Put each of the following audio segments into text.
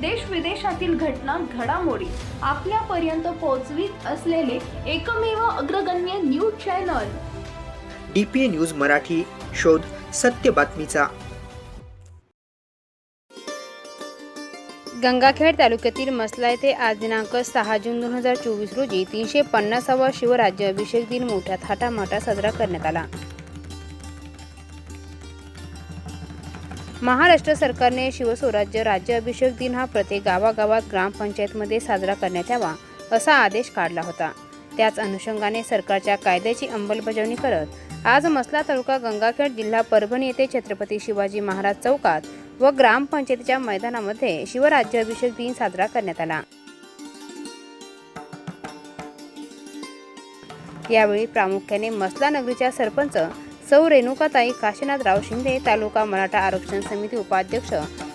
देश विदेशातील घटना घडामोडी आपल्यापर्यंत पोहोचवीत असलेले एकमेव अग्रगण्य news channel. D P A news Marathi शोध सत्य बातमीचा. गंगाखेड तालुक्यातील मसला येथे आज दिनांक सहा जून दोन हजार चोवीस रोजी तीनशे पन्नासावा शिवराज्य अभिषेक दिन मोठ्या थाटामाटात साजरा करण्यात आला. महाराष्ट्र सरकारने शिवस्वराज्य राज्य अभिषेक दिन हा प्रत्येक गावागावात ग्रामपंचायतमध्ये साजरा करण्यात यावा असा आदेश काढला होता. त्याच अनुषंगाने सरकारच्या कायद्याची अंमलबजावणी करत आज मसला तालुका गंगाखेड जिल्हा परभणी येथे छत्रपती शिवाजी महाराज चौकात व ग्रामपंचायतीच्या मैदानामध्ये शिवराज्याभिषेक दिन साजरा करण्यात आला. यावेळी प्रामुख्याने मसला नगरीच्या सरपंच सौ रेणुकाताई काशीनाथराव शिंदे तालुका मराठा आरक्षण समिती उपाध्यक्ष.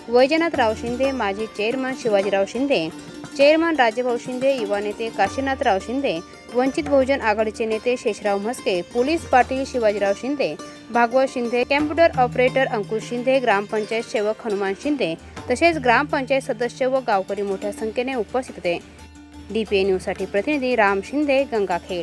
वैजनाथराव शिंदे माजी चेअरमन शिवाजीराव शिंदे चेअरमन राजभाऊ शिंदे युवा नेते काशीनाथराव शिंदे वंचित बहुजन आघाडीचे नेते Sheshrao Mhaske police Patil Shivajirao Shinde Bhagwat Shinde computer operator Ankush Shinde gram panchayat सेवक हनुमान शिंदे तसेच ग्रामपंचायत सदस्य व गावकरी मोठ्या संख्येने उपस्थित होते. डी पी ए न्यूजसाठी प्रतिनिधी राम शिंदे गंगाखेड.